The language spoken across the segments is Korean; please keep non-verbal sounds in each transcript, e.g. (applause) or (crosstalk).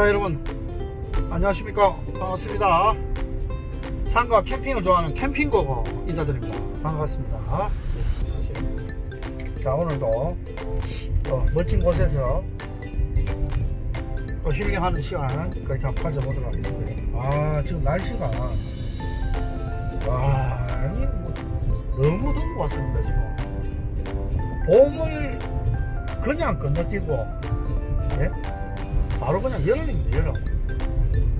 자 여러분. 안녕하십니까? 반갑습니다. 산과 캠핑을 좋아하는 캠핑고고 인사드립니다. 반갑습니다. 네, 자 오늘도 또 멋진 곳에서 또 힐링하는 시간 그렇게 한번 가져보도록 하겠습니다. 아 지금 날씨가 와 아니 뭐 너무 더운 것 같습니다 지금. 봄을 그냥 건너뛰고 예? 바로 그냥 여름입니다 여름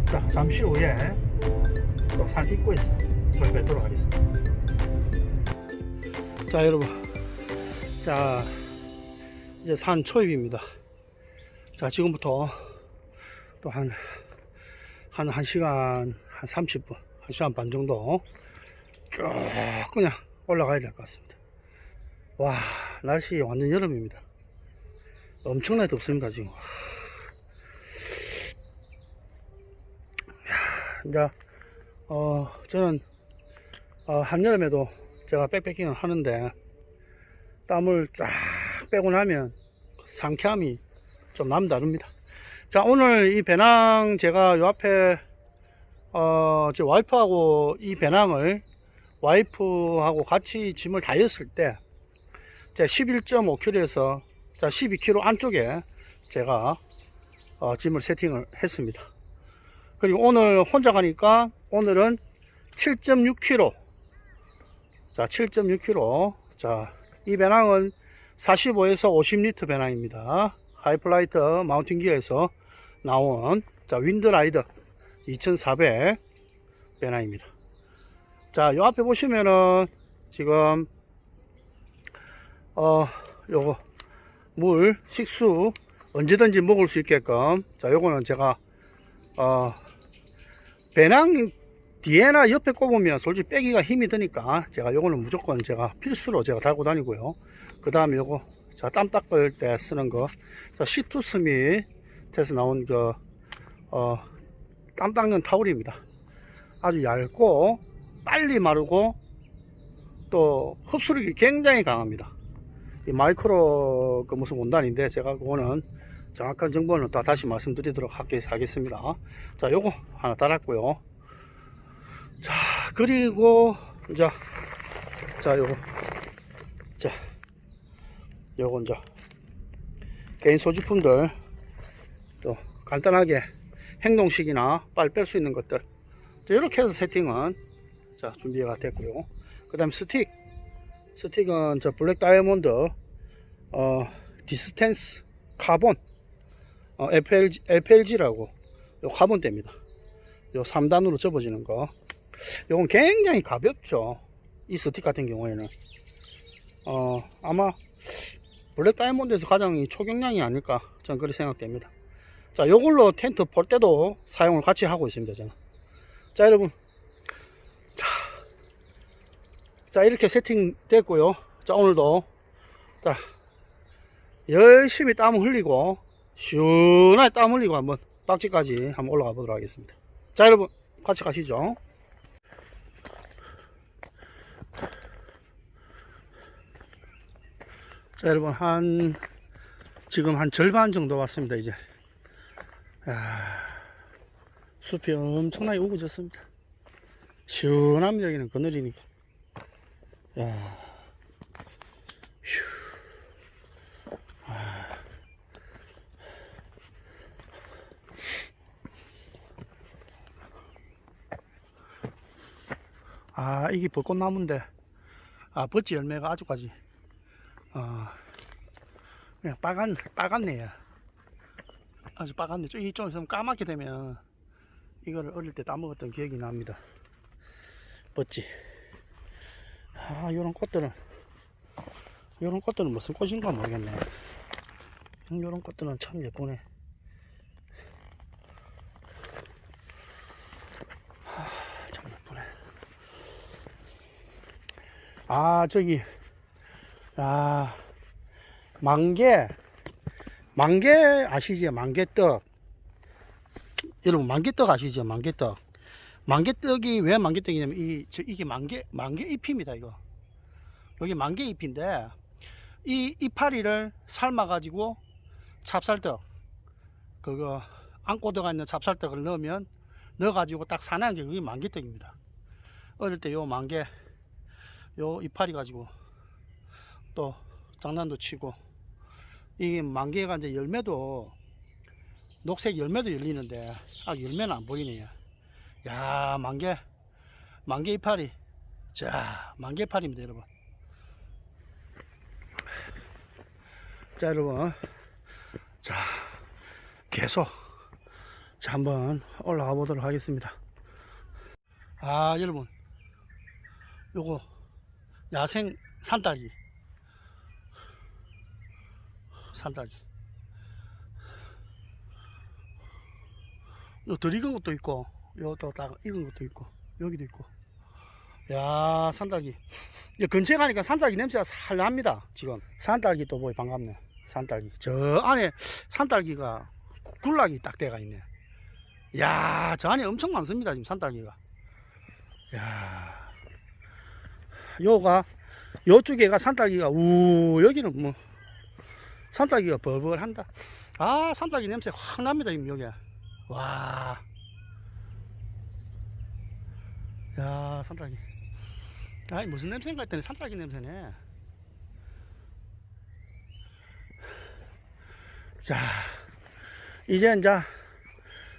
자 잠시 후에 또 산 입구에서 걸 뵙도록 하겠습니다. 자 여러분. 자 이제 산 초입입니다. 자 지금부터 또 한한 1시간 한 30분 1시간 반 정도 쭉 그냥 올라가야 될 것 같습니다. 와 날씨 완전 여름입니다. 엄청나게 덥습니다 지금 이제 어 저는 어, 한여름에도 제가 백패킹을 하는데 땀을 쫙 빼고 나면 상쾌함이 좀 남다릅니다. 자 오늘 이 배낭 제가 요 앞에 어 제 와이프하고 이 배낭을 와이프하고 같이 짐을 다 였을 때제 11.5kg에서 자 12kg 안쪽에 제가 어, 짐을 세팅을 했습니다. 그리고 오늘 혼자 가니까 오늘은 7.6kg. 자, 7.6kg. 자, 이 배낭은 45에서 50리터 배낭입니다. 하이플라이트 마운틴 기어에서 나온 자, 윈드라이더 2400 배낭입니다. 자, 요 앞에 보시면은 지금 어, 요거 물, 식수 언제든지 먹을 수 있게끔 자, 요거는 제가 어, 배낭 뒤에나 옆에 꼽으면 솔직히 빼기가 힘이 드니까 제가 요거는 무조건 제가 필수로 제가 달고 다니고요. 그 다음에 요거 자, 땀 닦을 때 쓰는 거. 자, 시투 스밋에서 나온 그, 어, 땀 닦는 타올입니다. 아주 얇고 빨리 마르고 또 흡수력이 굉장히 강합니다. 이 마이크로 그 무슨 원단인데 제가 그거는 정확한 정보는 또 다시 말씀드리도록 하겠- 하겠습니다. 자, 요거 하나 달았고요. 자, 그리고 이제 자, 요거 자, 요거 이제 개인 소지품들 또 간단하게 행동식이나 빨리 뺄 수 있는 것들 자, 이렇게 해서 세팅은 자 준비가 됐고요. 그 다음에 스틱 스틱은 저 블랙 다이아몬드 어, 디스텐스 카본 어, FLG, FLG라고 요 카본대입니다. 요 3단으로 접어지는 거. 요건 굉장히 가볍죠. 이 스틱 같은 경우에는. 어, 아마 블랙 다이아몬드에서 가장 이 초경량이 아닐까 저는 그렇게 생각됩니다. 자, 요걸로 텐트 볼 때도 사용을 같이 하고 있습니다, 저는. 자, 여러분. 자. 자, 이렇게 세팅 됐고요. 자, 오늘도 자, 열심히 땀 흘리고 시원하게 땀 흘리고 한번 박지까지 한번 올라가 보도록 하겠습니다. 자, 여러분 같이 가시죠. 자, 여러분 한 지금 한 절반 정도 왔습니다. 이제 야, 숲이 엄청나게 우거졌습니다. 시원합니다. 여기는 그늘이니까. 야. 아 이게 벚꽃나무인데. 아 버치 열매가 아주까지. 어 그냥 빨간 빨갛네요 아주 빨갛네. 이좀 있으면 까맣게 되면 이거를 어릴 때 따먹었던 기억이 납니다. 버치 아 요런 꽃들은 요런 꽃들은 무슨 꽃인가 모르겠네. 음, 요런 꽃들은 참 예쁘네 아, 참 예쁘네 아 저기 아 만개 만개 아시죠? 만개떡. 여러분 만개떡 아시죠? 만개떡. 만개떡이 왜 만개떡이냐면 이 저 이게 만개 만개 잎입니다 이거. 여기 만개 잎인데 이 이파리를 삶아 가지고 찹쌀떡 그거 안고 들어가 있는 찹쌀떡을 넣으면 넣어 가지고 딱 사는 게 그게 만개떡입니다. 어릴 때 요 만개 요 이파리 가지고 또 장난도 치고 이게 만개가 이제 열매도 녹색 열매도 열리는데 아 열매는 안 보이네요. 야 만개 만개 이파리 자 만개 이파리입니다 여러분. 자 여러분 자 계속 자 한번 올라가 보도록 하겠습니다. 아 여러분 요거 야생 산딸기. 산딸기. 요덜 익은 것도 있고 요또 딱 익은 것도 있고 여기도 있고. 야 산딸기. 이 근처에 가니까 산딸기 냄새가 살 납니다 지금. 산딸기 또 보이 반갑네. 산딸기. 저 안에 산딸기가 굴락이 딱 돼가 있네. 야저 안에 엄청 많습니다 지금 산딸기가. 야 요가 요쪽에가 산딸기가 우 여기는 뭐 산딸기가 벌벌한다 아 산딸기 냄새 확 납니다 지금 여기 와. 야, 산딸기. 아이, 무슨 냄새인가 했더니 산딸기 냄새네. 자, 이제 이제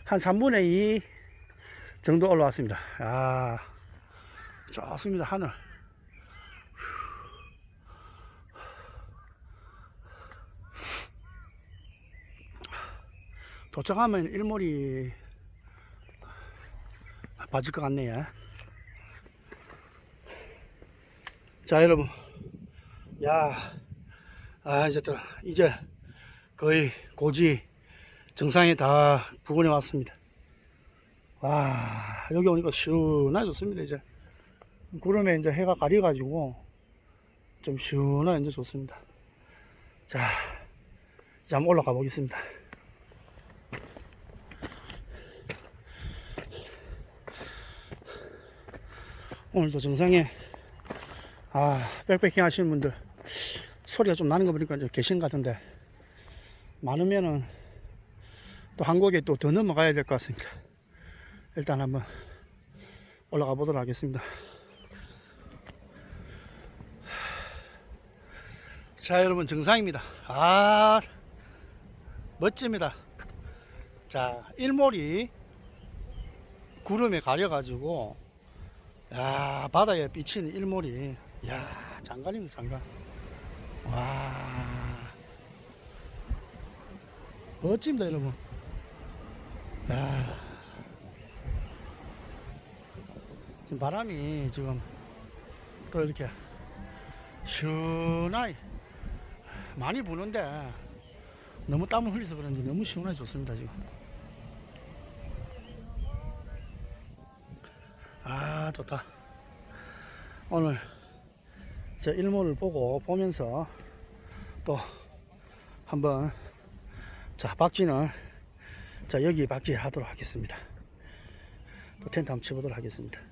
한 3분의 2 정도 올라왔습니다. 아, 좋습니다, 하늘. 도착하면 일몰이 빠질 것 같네요. 자, 여러분. 야, 아, 이제 또, 이제 거의 고지 정상에 다 부근에 왔습니다. 와, 여기 오니까 시원하게 좋습니다, 이제. 구름에 이제 해가 가려가지고 좀 시원하게 이제 좋습니다. 자, 이제 한번 올라가 보겠습니다. 오늘도 정상에 아 백패킹 하시는 분들 소리가 좀 나는 거 보니까 이제 계신 것 같은데 많으면은 또 한국에 또 더 넘어가야 될 것 같으니까 일단 한번 올라가 보도록 하겠습니다. 자 여러분 정상입니다. 아 멋집니다. 자 일몰이 구름에 가려 가지고 야 바다에 비치는 일몰이. 야 장관입니다 장관. 와. 멋집니다 여러분. 야. 지금 바람이 지금 또 이렇게 시원하게 많이 부는데 너무 땀을 흘려서 그런지 너무 시원하게 좋습니다 지금. 아 좋다. 오늘 저 일몰을 보고 보면서 또 한번 자 박쥐는 자 여기 박쥐 하도록 하겠습니다. 또 텐트 한번 쳐보도록 하겠습니다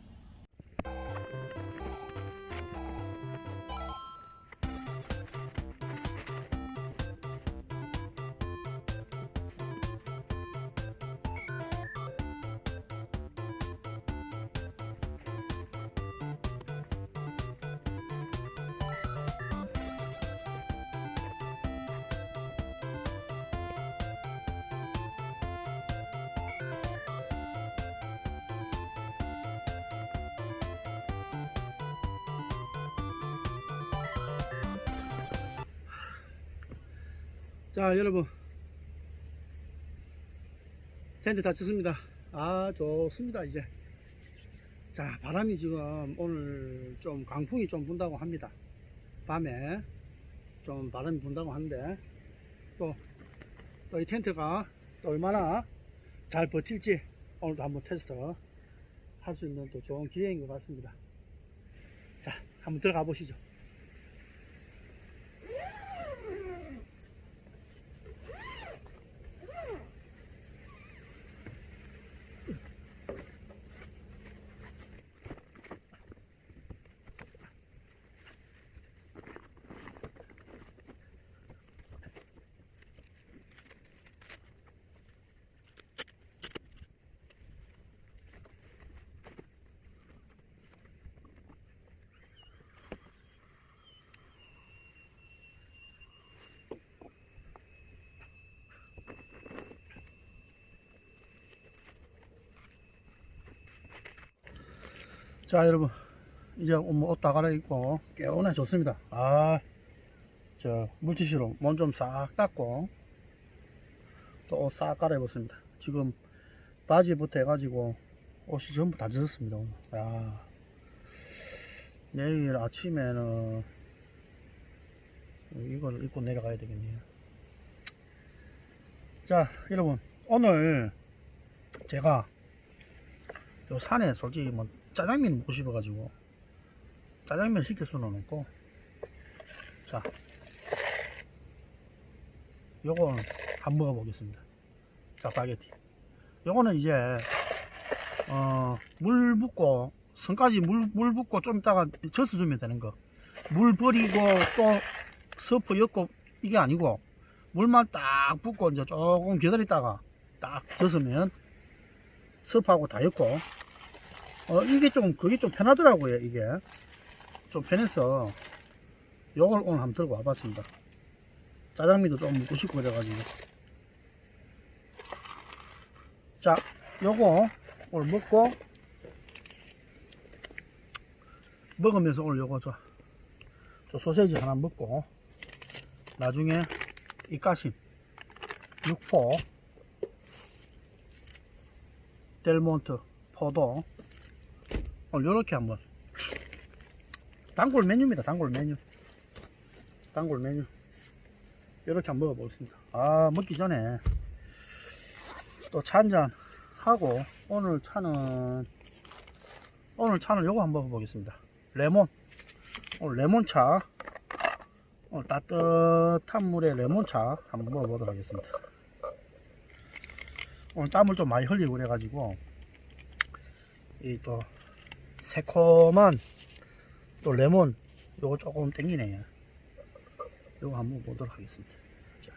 자 여러분. 텐트 다 쳤습니다. 아 좋습니다 이제. 자 바람이 지금 오늘 좀 강풍이 좀 분다고 합니다. 밤에 좀 바람이 분다고 하는데 또 또 이 텐트가 또 얼마나 잘 버틸지 오늘도 한번 테스트 할 수 있는 또 좋은 기회인 것 같습니다. 자 한번 들어가 보시죠 자 여러분. 이제 뭐옷 다 갈아입고 개운해졌습니다. 아 저 물티슈로 몸 좀 싹 닦고 또 옷 싹 갈아입었습니다. 지금 바지부터 해가지고 옷이 전부 다 젖었습니다. 오늘 야 내일 아침에는 이걸 입고 내려가야 되겠네요. 자 여러분. 오늘 제가 요 산에 솔직히 뭐 짜장면 먹고 싶어가지고 짜장면 수는 없고. 자 요거는 한번 먹어보겠습니다. 짜파게티. 요거는 이제 어 물 붓고 선까지 물, 물 붓고 좀 이따가 젖어주면 되는 거 물 버리고 또 서프 엮고 이게 아니고 물만 딱 붓고 이제 조금 기다리다가 딱 젖으면 섭하고 다 엮고 어 이게 좀 그게 좀 편하더라고요 이게. 좀 편해서. 요걸 오늘 한번 들고 와봤습니다. 짜장면도 좀 먹고 싶고 그래가지고. 자 요거 오늘 먹고 먹으면서 오늘 요거 저, 저 소세지 하나 먹고 나중에 이까심 육포 델몬트 포도 오늘 요렇게 한번. 단골 메뉴입니다 단골 메뉴. 단골 메뉴. 이렇게 한번 먹어보겠습니다. 아 먹기 전에 또 차 한잔 하고 오늘 차는 오늘 차는 요거 한번 먹어보겠습니다. 레몬. 오늘 레몬차. 오늘 따뜻한 물에 레몬차 한번 먹어보도록 하겠습니다. 오늘 땀을 좀 많이 흘리고 그래가지고 이 또 새콤한 또 레몬 요거 조금 땡기네요. 요거 한번 보도록 하겠습니다. 자.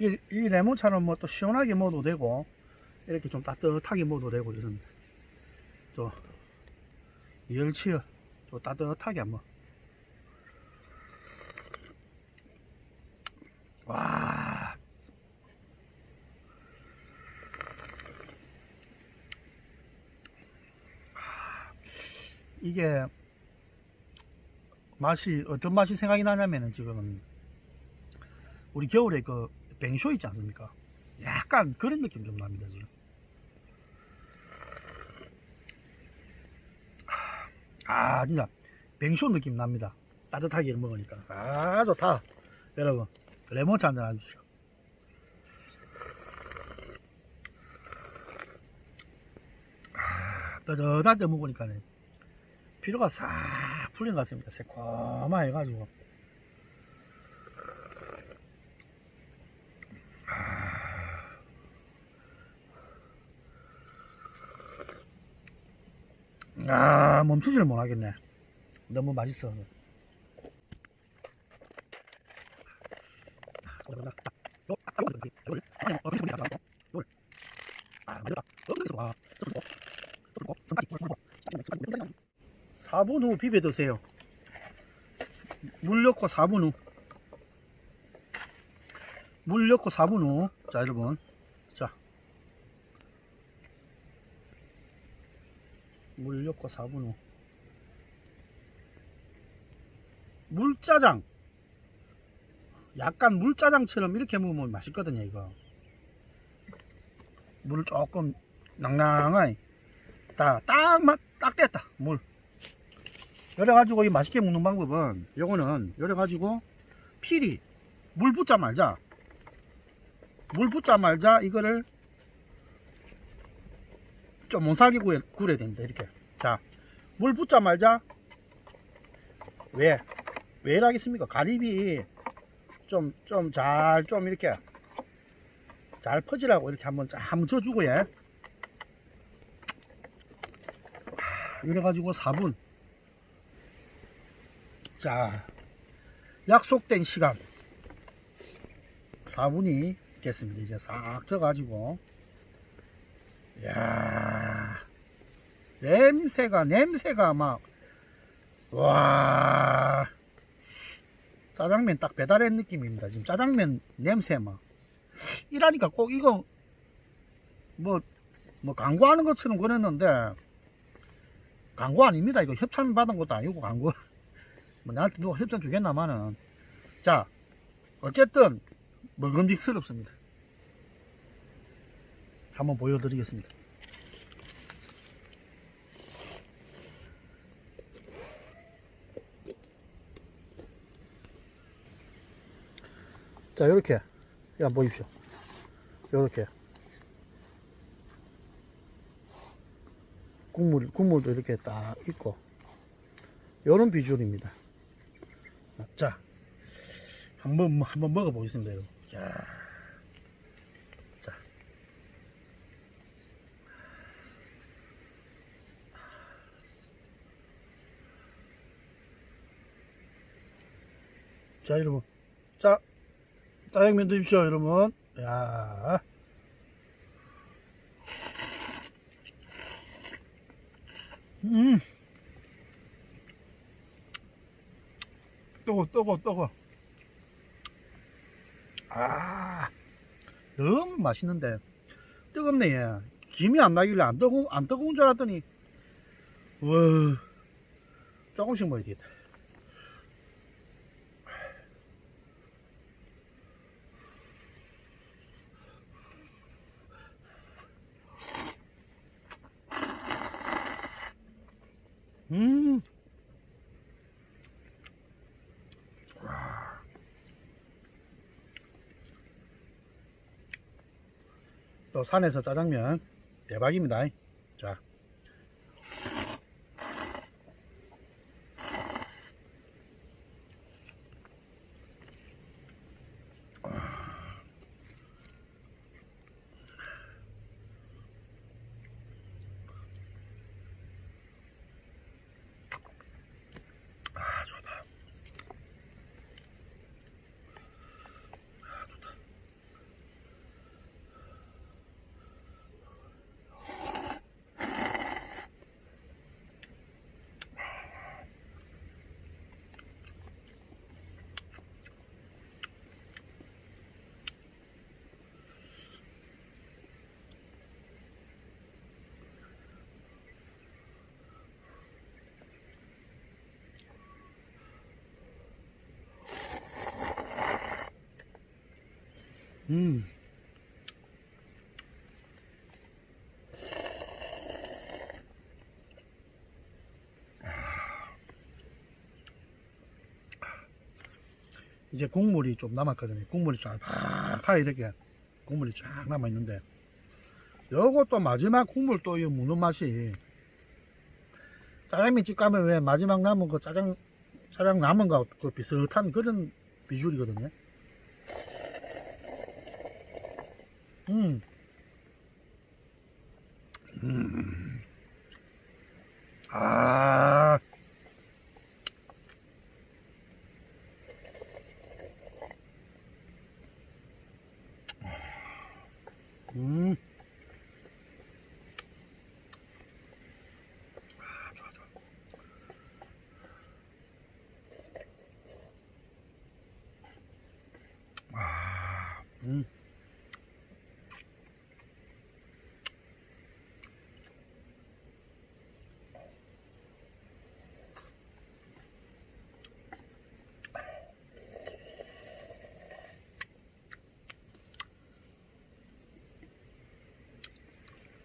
이, 이 레몬차는 뭐 또 시원하게 먹어도 되고 이렇게 좀 따뜻하게 먹어도 되고 이렇습니다. 저 열치를 좀 따뜻하게 한번. 와 이게 맛이 어떤 맛이 생각이 나냐면은 지금 우리 겨울에 그 뱅쇼 있지 않습니까? 약간 그런 느낌 좀 납니다 지금. 아 진짜 뱅쇼 느낌 납니다. 따뜻하게 먹으니까 아 좋다 여러분 레몬차 한잔 하십시오. 아, 따뜻할 때 먹으니까는 피로가 싹 풀린 것 같습니다. 새콤하게 해가지고. 아, 멈추지를 못하겠네. 너무 맛있어 서. 사분후 비벼 드세요. 물 넣고 4분 후. 물 넣고 4분 후. 자, 여러분. 자. 물 넣고 4분 후. 물짜장. 약간 물짜장처럼 이렇게 먹으면 맛있거든요, 이거. 물을 조금 낭낭하게. 딱, 딱, 맛, 딱 됐다, 물. 열어가지고 이 맛있게 먹는 방법은 요거는 열어가지고 필히 물 붓자 말자. 물 붓자 말자. 이거를 좀 못살게 구해, 구려야 됩니다. 이렇게. 자물 붓자 말자. 왜? 왜 이라겠습니까? 가립이 좀좀잘좀 이렇게 잘 퍼지라고 이렇게 한번 쫙 쳐주고 예. 이래가지고 4분 자, 약속된 시간 4분이 됐습니다. 이제 싹 져가지고 야 냄새가 냄새가 막와 짜장면 딱 배달한 느낌입니다. 지금 짜장면 냄새 막 이라니까 꼭 이거 뭐뭐 광고하는 것처럼 그랬는데 광고 아닙니다. 이거 협찬 받은 것도 아니고 광고. 뭐 나한테 누가 협찬 주겠나마는. 자, 어쨌든 먹음직스럽습니다. 한번 보여드리겠습니다. 자, 요렇게. 야, 보십시오. 요렇게. 국물, 국물도 이렇게 딱 있고. 요런 비주얼입니다. 자, 한번, 한번 먹어보겠습니다, 여러분. 야 자. 자, 여러분. 자, 짜장면 드십시오, 여러분. 야 음. 뜨거, 뜨거, 뜨거. 아, 너무 맛있는데. 뜨겁네, 얘. 김이 안 나길래 안 뜨거, 안 뜨거운 줄 알았더니, 와, 조금씩 먹어야겠다. 음. 또 산에서 짜장면 대박입니다. 자. 음. 이제 국물이 좀 남았거든요. 국물이 쫙 팍하게 이렇게 국물이 쫙 남아 있는데 요것도 마지막 국물 또 이 무는 맛이 짜장면 집 가면 왜 마지막 남은 그 짜장 짜장 남은 거그 비슷한 그런 비주얼이거든요. 음. 음. 아. 음. 아, 좋아, 좋아. 아, 음.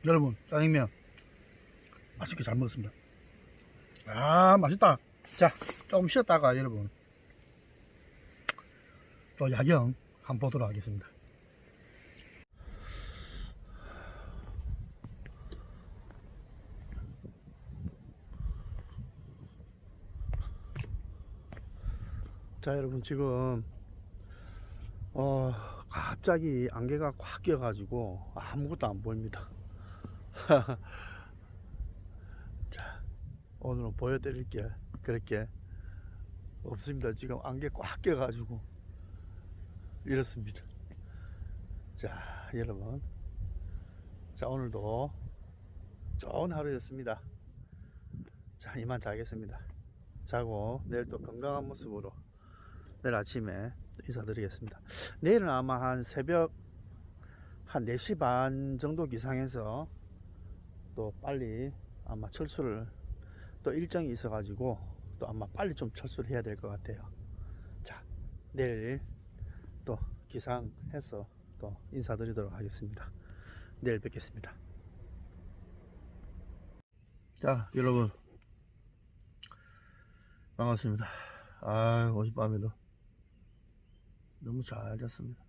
여러분 짜장면 맛있게 잘 먹었습니다. 아 맛있다. 자 조금 쉬었다가 여러분. 또 야경 한번 보도록 하겠습니다. 자 여러분 지금 어 갑자기 안개가 꽉 껴가지고 아무것도 안 보입니다 (laughs) 자, 오늘은 보여드릴 게. 그렇게 없습니다. 지금 안개 꽉 껴가지고 이렇습니다. 자, 여러분. 자, 오늘도 좋은 하루였습니다. 자, 이만 자겠습니다. 자고 내일 또 건강한 모습으로 내일 아침에 인사드리겠습니다. 내일은 아마 한 새벽 한 4시 반 정도 기상해서 또 빨리 아마 철수를 또 일정이 있어 가지고 또 아마 빨리 좀 철수를 해야 될 것 같아요. 자, 내일 또 기상해서 또 인사드리도록 하겠습니다. 내일 뵙겠습니다. 자, 여러분. 반갑습니다. 아, 어젯밤에도 너무 잘 잤습니다.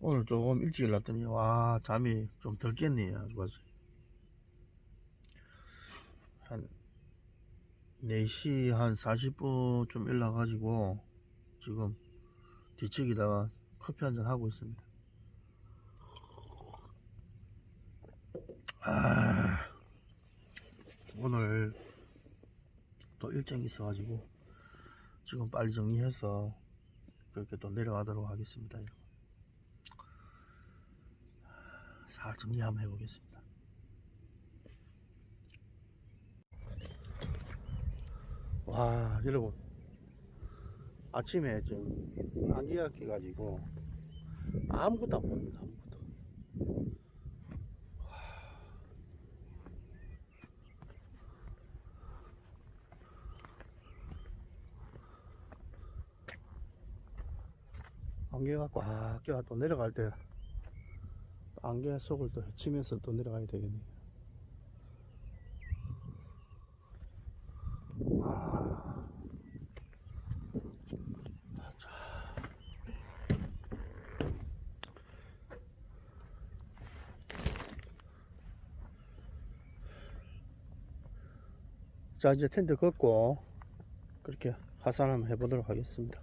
와. 오늘 조금 일찍 일어났더니, 와, 잠이 좀 덜 깼네요. 아주 아주. 한 4시 한 40분쯤 일어나가지고, 지금 뒤척이다가 커피 한잔 하고 있습니다. 아, 오늘 또 일정이 있어가지고 지금 빨리 정리해서 그렇게 또 내려가도록 하겠습니다. 여러분. 살 정리 한번 해보겠습니다. 와, 여러분. 아침에 좀 안개가 끼가지고 아무것도 안 보입니다. 아무것도. 안개가 꽉 껴가 또 내려갈 때 안개 속을 또 헤치면서 또 내려가야 되겠네요. 와. 자. 자, 이제 텐트 걷고 그렇게 하산 한번 해보도록 하겠습니다.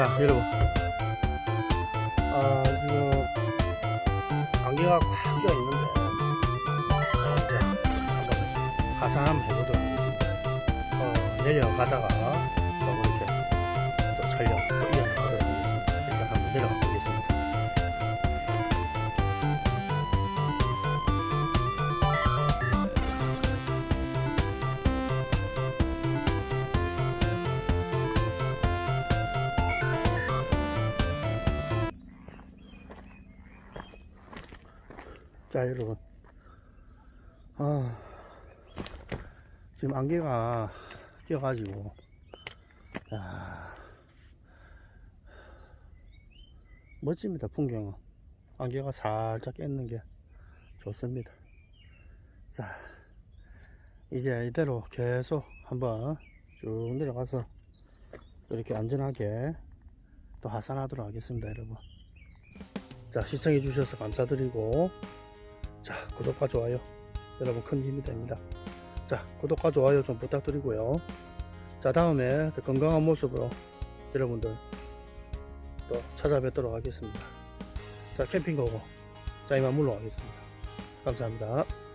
자, 여러분. 아, 지금 안개가 꽉껴 있는데, 어, 이제 한번 하산 한번 해보도록 하겠습니다. 어, 내려가다가 또 이렇게 또 촬영 또 이어나가도록 하겠습니다. 일단 한번 내려가 자, 여러분. 아, 지금 안개가 껴가지고, 야, 멋집니다, 풍경은. 안개가 살짝 깼는 게 좋습니다. 자, 이제 이대로 계속 한번 쭉 내려가서 이렇게 안전하게 또 하산하도록 하겠습니다, 여러분. 자, 시청해 주셔서 감사드리고, 자, 구독과 좋아요. 여러분 큰 힘이 됩니다. 자, 구독과 좋아요 좀 부탁드리고요. 자, 다음에 더 건강한 모습으로 여러분들 또 찾아뵙도록 하겠습니다. 자, 캠핑 고고. 자, 이만 물러가겠습니다. 감사합니다.